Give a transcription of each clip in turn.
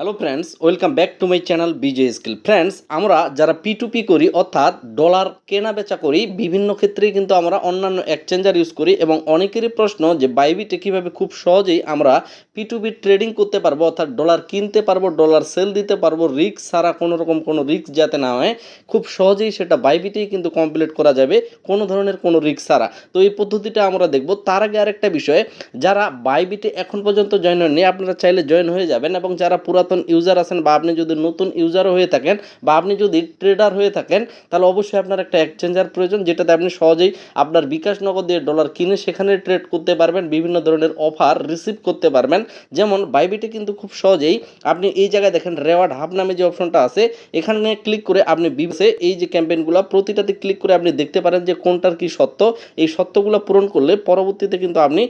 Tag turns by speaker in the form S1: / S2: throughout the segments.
S1: Hello friends welcome back to my channel BJ skill friends আমরা যারা P to P করি, অর্থাৎ dollar কেনা বেচা করি, বিভিন্ন ক্ষেত্রেই কিন্তু আমরা অন্যান্য এক্সচেঞ্জার ইউজ করি এবং অনেকেরই প্রশ্ন যে বাইবিটে কীভাবে খুব সহজেই আমরা পি টু পি ট্রেডিং করতে পারব, অর্থাৎ ডলার কিনতে পারব ডলার সেল দিতে পারব রিস্ক ছাড়া কোনো রকম কোনো রিস্ক যাতে না হয়, খুব সহজেই সেটা বাইবিটেই কিন্তু কমপ্লিট করা যাবে, কোনো ধরনের কোনো রিস্ক ছাড়া। তো এই পদ্ধতিটা আমরা দেখব। তার আগে আরেকটা বিষয়, যারা বাইবিটে এখন পর্যন্ত জয়েন হয়নি আপনারা চাইলে জয়েন হয়ে যাবেন এবং যারা পুরাতন ইউজার আছেন বা আপনি যদি নতুন ইউজারও হয়ে থাকেন বা আপনি যদি ট্রেডার হয়ে থাকেন, তাহলে অবশ্যই আপনার একটা এক্সচেঞ্জার প্রয়োজন, যেটাতে আপনি সহজেই আপনার বিকাশ নগদ দিয়ে ডলার কিনে সেখানে ট্রেড করতে পারবেন, বিভিন্ন ধরনের অফার রিসিভ করতে পারবেন। যেমন বাইবিটে কিন্তু খুব সহজেই আপনি এই জায়গায় দেখেন রেওয়ার্ড হাব নামে যে অপশনটা আছে, এখানে ক্লিক করে আপনি বিবিসে এই যে ক্যাম্পেইনগুলো প্রতিটাতে ক্লিক করে আপনি দেখতে পারেন যে কোনটার কি সত্য। এই সত্যগুলো পূরণ করলে পরবর্তীতে কিন্তু আপনি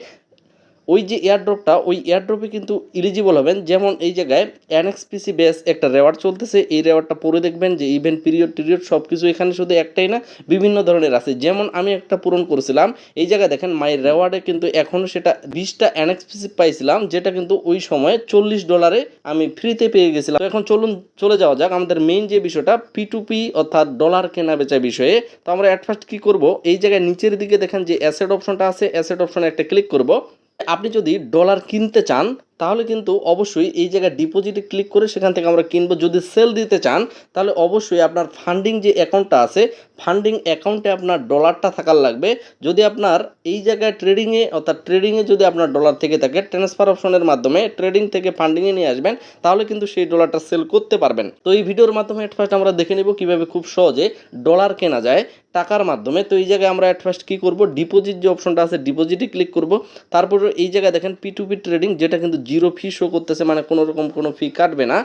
S1: ওই যে এয়ারড্রপটা ওই এয়ারড্রপে কিন্তু ইলিজিবল হবেন। যেমন এই জায়গায় এনএক্সপিসি বেস একটা রেওয়ার্ড চলতেছে, এই রেওয়ার্ডটা পরে দেখবেন যে ইভেন্ট পিরিয়ড টিরিয়ড সব কিছু এখানে শুধু একটাই না, বিভিন্ন ধরনের আছে। যেমন আমি একটা পূরণ করেছিলাম, এই জায়গায় দেখেন মাই রেওয়ার্ডে কিন্তু এখনও সেটা বিশটা এনএক্সপিসি পাইছিলাম, যেটা কিন্তু ওই সময় চল্লিশ ডলারে আমি ফ্রিতে পেয়ে গেছিলাম। এখন চলুন, চলে যাওয়া যাক আমাদের মেইন যে বিষয়টা পি টু পি অর্থাৎ ডলার কেনা বেচা বিষয়ে। তো আমরা অ্যাট ফার্স্ট কী করব, এই জায়গায় নিচের দিকে দেখেন যে অ্যাসেট অপশনটা আছে অ্যাসেট অপশনে একটা ক্লিক করব। আপনি যদি ডলার কিনতে চান, তাহলে কিন্তু অবশ্যই এই জায়গায় ডিপোজিটে ক্লিক করে সেখান থেকে আমরা কিনবো। যদি সেল দিতে চান, তাহলে অবশ্যই আপনার ফান্ডিং যে অ্যাকাউন্টটা আছে ফান্ডিং অ্যাকাউন্টে আপনার ডলারটা থাকার লাগবে। যদি আপনার এই জায়গায় ট্রেডিংয়ে অর্থাৎ ট্রেডিংয়ে যদি আপনার ডলার থেকে থাকে ট্রান্সফার অপশনের মাধ্যমে ট্রেডিং থেকে ফান্ডিংয়ে নিয়ে আসবেন, তাহলে কিন্তু সেই ডলারটা সেল করতে পারবেন। তো এই ভিডিওর মাধ্যমে ফার্স্ট আমরা দেখে নেব কীভাবে খুব সহজে ডলার কেনা যায়। টাকার মাধ্যমে। তো এই জায়গায় আমরা অ্যাট ফার্স্ট কী করব? ডিপোজিট যে অপশনটা আছে ডিপোজিটে ক্লিক করব। তারপর এই জায়গায় দেখেন পি টু পি ট্রেডিং যেটা কিন্তু জিরো ফি শো করতেছে মানে কোনো রকম কোনো ফি কাটবে না।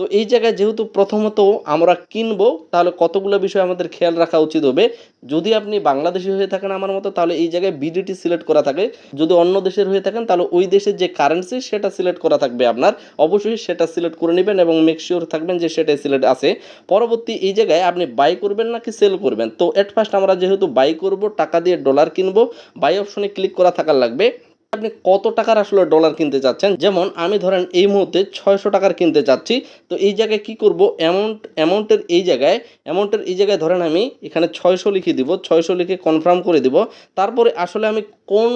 S1: তো এই জায়গায় যেহেতু প্রথমত আমরা কিনবো, তাহলে কতগুলো বিষয় আমাদের খেয়াল রাখা উচিত হবে। যদি আপনি বাংলাদেশি হয়ে থাকেন আমার মতো, তাহলে এই জায়গায় বিডিটি সিলেক্ট করা থাকে যদি অন্য দেশের হয়ে থাকেন, তাহলে ওই দেশের যে কারেন্সি সেটা সিলেক্ট করা থাকবে আপনার। অবশ্যই সেটা সিলেক্ট করে নেবেন এবং মেক শিওর থাকবেন যে সেটাই সিলেক্ট আছে। পরবর্তী এই জায়গায় আপনি বাই করবেন নাকি সেল করবেন? তো এট ফার্স্ট আমরা যেহেতু বাই করব, টাকা দিয়ে ডলার কিনবো বাই অপশনে ক্লিক করা থাকার লাগবে। আপনি কত টাকার আসলে ডলার কিনতে চাচ্ছেন? যেমন আমি ধরেন এই মুহূর্তে ছয়শো টাকার কিনতে চাচ্ছি। তো এই জায়গায় কি করব? অ্যামাউন্ট অ্যামাউন্টের এই জায়গায় অ্যামাউন্টের এই জায়গায় ধরেন আমি এখানে ছয়শো লিখে দিব, ছয়শো লিখে কনফার্ম করে দিব। তারপরে আসলে আমি কোন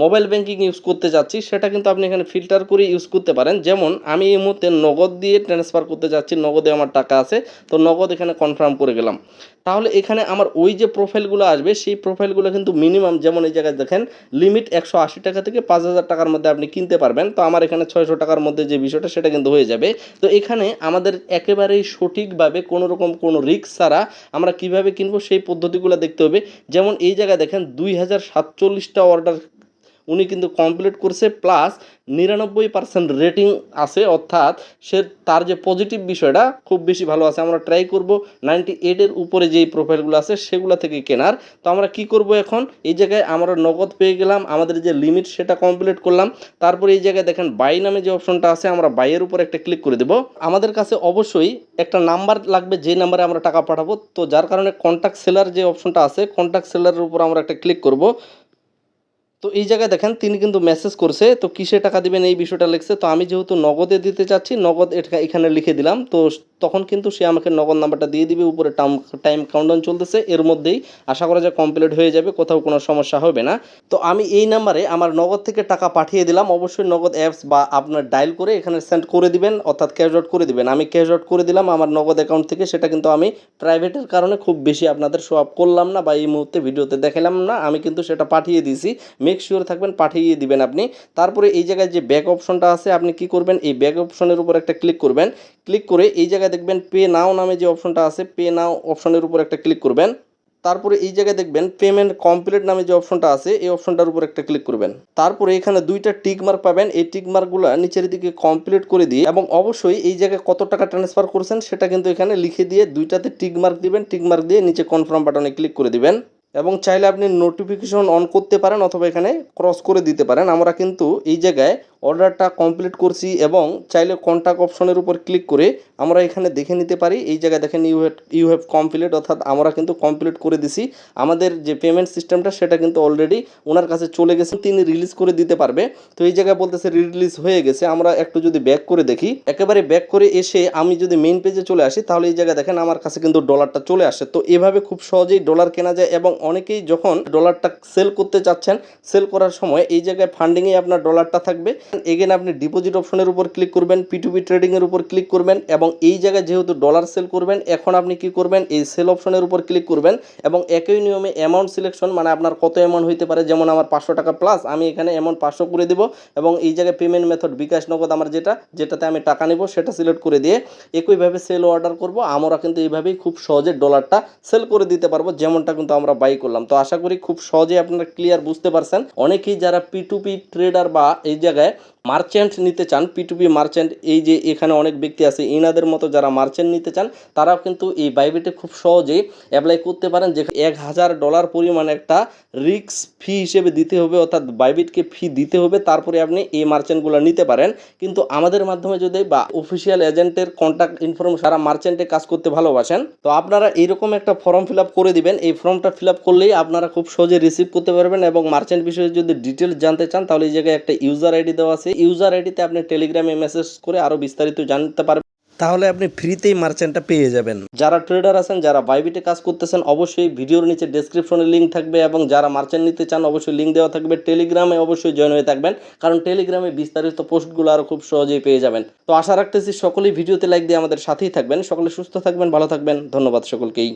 S1: মোবাইল ব্যাংকিং ইউজ করতে যাচ্ছি, সেটা কিন্তু আপনি এখানে ফিল্টার করে ইউজ করতে পারেন। যেমন, আমি এই মুহূর্তে নগদ দিয়ে ট্রান্সফার করতে যাচ্ছি, নগদে আমার টাকা আছে, তো নগদ এখানে কনফার্ম করে গেলাম। তাহলে এখানে আমার ওই যে প্রোফাইলগুলো আসবে, সেই প্রোফাইলগুলো কিন্তু মিনিমাম যেমন এই জায়গায় দেখেন লিমিট একশো আশি টাকা থেকে পাঁচ হাজার টাকার মধ্যে আপনি কিনতে পারবেন। তো আমার এখানে ছয়শো টাকার মধ্যে যে বিষয়টা, সেটা কিন্তু হয়ে যাবে। তো এখানে আমাদের একেবারেই সঠিকভাবে কোনো রকম কোনো রিস্ক ছাড়া আমরা কীভাবে কিনবো, সেই পদ্ধতিগুলো দেখতে হবে। যেমন এই জায়গায় দেখেন, দুই হাজার সাতচল্লিশটা অর্ডার উনি কিন্তু কমপ্লিট করছে প্লাস নিরানব্বই পার্সেন্ট রেটিং আছে, অর্থাৎ সে তার যে পজিটিভ বিষয়টা খুব বেশি ভালো আছে। আমরা ট্রাই করব নাইনটি এইটের উপরে যেই প্রোফাইলগুলো আছে, সেগুলো থেকে কেনার। তো আমরা কি করব এখন? এই জায়গায় আমরা নগদ পেয়ে গেলাম, আমাদের যে লিমিট সেটা কমপ্লিট করলাম। তারপরে এই জায়গায় দেখেন বাই নামে যে অপশনটা আছে, আমরা বাইয়ের উপর একটা ক্লিক করে দেবো। আমাদের কাছে অবশ্যই একটা নাম্বার লাগবে যে নাম্বারে আমরা টাকা পাঠাবো। তো যার কারণে কন্ট্যাক্ট সেলার যে অপশনটা আছে কন্ট্যাক্ট সেলারের উপর আমরা একটা ক্লিক করব। তো এই জায়গায় দেখেন তিনি কিন্তু মেসেজ করছে, তো কিসে টাকা দিবেন এই বিষয়টা লিখছে। তো আমি যেহেতু নগদে দিতে চাচ্ছি, নগদ এটা এখানে লিখে দিলাম। তো তখন কিন্তু সে আমাকে নগদ নাম্বারটা দিয়ে দিবে, উপরে টাইম টাইম কাউন্টডাউন চলতেছে। এর মধ্যেই আশা করা যায় কমপ্লিট হয়ে যাবে, কোথাও কোনো সমস্যা হবে না। তো আমি এই নাম্বারে আমার নগদ থেকে টাকা পাঠিয়ে দিলাম। অবশ্যই নগদ অ্যাপস বা আপনার ডায়াল করে এখানে সেন্ড করে দিবেন, অর্থাৎ ক্যাশ আউট করে দিবেন। আমি ক্যাশ আউট করে দিলাম আমার নগদ অ্যাকাউন্ট থেকে, সেটা কিন্তু আমি প্রাইভেটের কারণে খুব বেশি আপনাদের শো আপ করলাম না বা এই মুহূর্তে ভিডিওতে দেখালাম না। আমি কিন্তু সেটা পাঠিয়ে দিয়েছি। মেক শিওর থাকবেন, পাঠিয়ে দিবেন আপনি। তারপরে এই জায়গায় যে ব্যাক অপশনটা আছে, আপনি কি করবেন? এই ব্যাক অপশনের উপর একটা ক্লিক করবেন। ক্লিক করে এই জায়গায় দেখবেন পে নাও নামে যে অপশনটা আছে পে নাও অপশনের উপর একটা ক্লিক করবেন। তারপরে এই জায়গায় দেখবেন পেমেন্ট কমপ্লিট নামে যে অপশনটা আছে, এই অপশনটার উপর একটা ক্লিক করবেন। তারপরে এখানে দুইটা টিক মার্ক পাবেন। এই টিক মার্কগুলো নিচের দিকে কমপ্লিট করে দিয়ে এবং অবশ্যই এই জায়গায় কত টাকা ট্রান্সফার করছেন, সেটা কিন্তু এখানে লিখে দিয়ে দুইটাতে টিক মার্ক দিবেন। টিক মার্ক দিয়ে নিচে কনফার্ম বাটনে ক্লিক করে দিবেন। এবং চাইলে আপনি নোটিফিকেশন অন করতে পারেন অথবা এখানে ক্রস করে দিতে পারেন। আমরা কিন্তু এই জায়গায় অর্ডারটা কমপ্লিট করছি এবং চাইলে কন্ট্যাক্ট অপশনের উপর ক্লিক করে আমরা এখানে দেখে নিতে পারি। এই জায়গায় দেখেন you have you have complete অর্থাৎ আমরা কিন্তু কমপ্লিট করে দিছি। আমাদের যে পেমেন্ট সিস্টেমটা সেটা কিন্তু অলরেডি ওনার কাছে চলে গেছে। তিনি রিলিজ করে দিতে পারবে। তো এই জায়গায় বলতেছে রিলিজ হয়ে গেছে। আমরা একটু যদি ব্যাক করে দেখি। একেবারে ব্যাক করে এসে আমি যদি মেইন পেজে চলে আসি, তাহলে এই জায়গায় দেখেন আমার কাছে কিন্তু ডলারটা চলে আসে। তো এভাবে খুব সহজেই ডলার কেনা যায় এবং অনেকেই যখন ডলারটা সেল করতে চাচ্ছেন সেল করার সময় এই জায়গায় ফান্ডিংয়ে আপনার ডলারটা থাকবে। এগেন আপনি ডিপোজিট অপশনের উপর ক্লিক করবেন পিটুপি ট্রেডিংয়ের উপর ক্লিক করবেন এবং এই জায়গায় যেহেতু ডলার সেল করবেন, এখন আপনি কি করবেন? এই সেল অপশনের উপর ক্লিক করবেন এবং একই নিয়মে অ্যামাউন্ট সিলেকশন মানে আপনার কত অ্যামাউন্ট হইতে পারে, যেমন আমার পাঁচশো টাকা প্লাস আমি এখানে অ্যামাউন্ট পাঁচশো করে দিব এবং এই জায়গায় পেমেন্ট মেথড বিকাশ নগদ আমার যেটা, যেটাতে আমি টাকা নেব, সেটা সিলেক্ট করে দিয়ে একইভাবে সেল অর্ডার করব। আমরা কিন্তু এইভাবেই খুব সহজে ডলারটা সেল করে দিতে পারব, যেমনটা কিন্তু আমরা বাই করলাম। তো আশা করি খুব সহজে আপনারা ক্লিয়ার বুঝতে পারছেন। অনেকেই যারা পি টু পি ট্রেডার বা এই জায়গায় মার্চেন্ট নিতে চান পিটুপি মার্চেন্ট এই যে এখানে অনেক ব্যক্তি আছে, ইনাদের মতো যারা মার্চেন্ট নিতে চান, তারাও কিন্তু এই বাইবিটে খুব সহজেই অ্যাপ্লাই করতে পারেন যে এক হাজার ডলার পরিমাণ একটা রিক্স ফি হিসেবে দিতে হবে, অর্থাৎ বাইবিটকে ফি দিতে হবে, তারপরে আপনি এই মার্চেন্টগুলো নিতে পারেন। কিন্তু আমাদের মাধ্যমে যদি বা অফিসিয়াল এজেন্টের কন্ট্যাক্ট ইনফরমেশন যারা মার্চেন্টে কাজ করতে ভালোবাসেন, তো আপনারা এইরকম একটা ফর্ম ফিল করে দিবেন। এই ফর্মটা ফিল করলেই আপনারা খুব সহজে রিসিভ করতে পারবেন এবং মার্চেন্ট বিষয়ে যদি ডিটেলস জানতে চান, তাহলে এই জায়গায় একটা ইউজার আইডি দেওয়া আছে। ইউজার আইডিতে আপনি টেলিগ্রামে মেসেজ করে আরও বিস্তারিত জানতে পারবেন। তাহলে আপনি ফ্রিতেই মার্চেন্টটা পেয়ে যাবেন। যারা ট্রেডার আছেন, যারা বাইবিটে কাজ করতেছেন, অবশ্যই ভিডিওর নিচে ডেসক্রিপশনে লিঙ্ক থাকবে এবং যারা মার্চেন্ট নিতে চান, অবশ্যই লিঙ্ক দেওয়া থাকবে। টেলিগ্রামে অবশ্যই জয়েন হয়ে থাকবেন, কারণ টেলিগ্রামে বিস্তারিত পোস্টগুলো আরও খুব সহজেই পেয়ে যাবেন। তো আশা রাখতেছি সকলেই ভিডিওতে লাইক দিয়ে আমাদের সাথেই থাকবেন। সকলে সুস্থ থাকবেন, ভালো থাকবেন। ধন্যবাদ সকলকেই।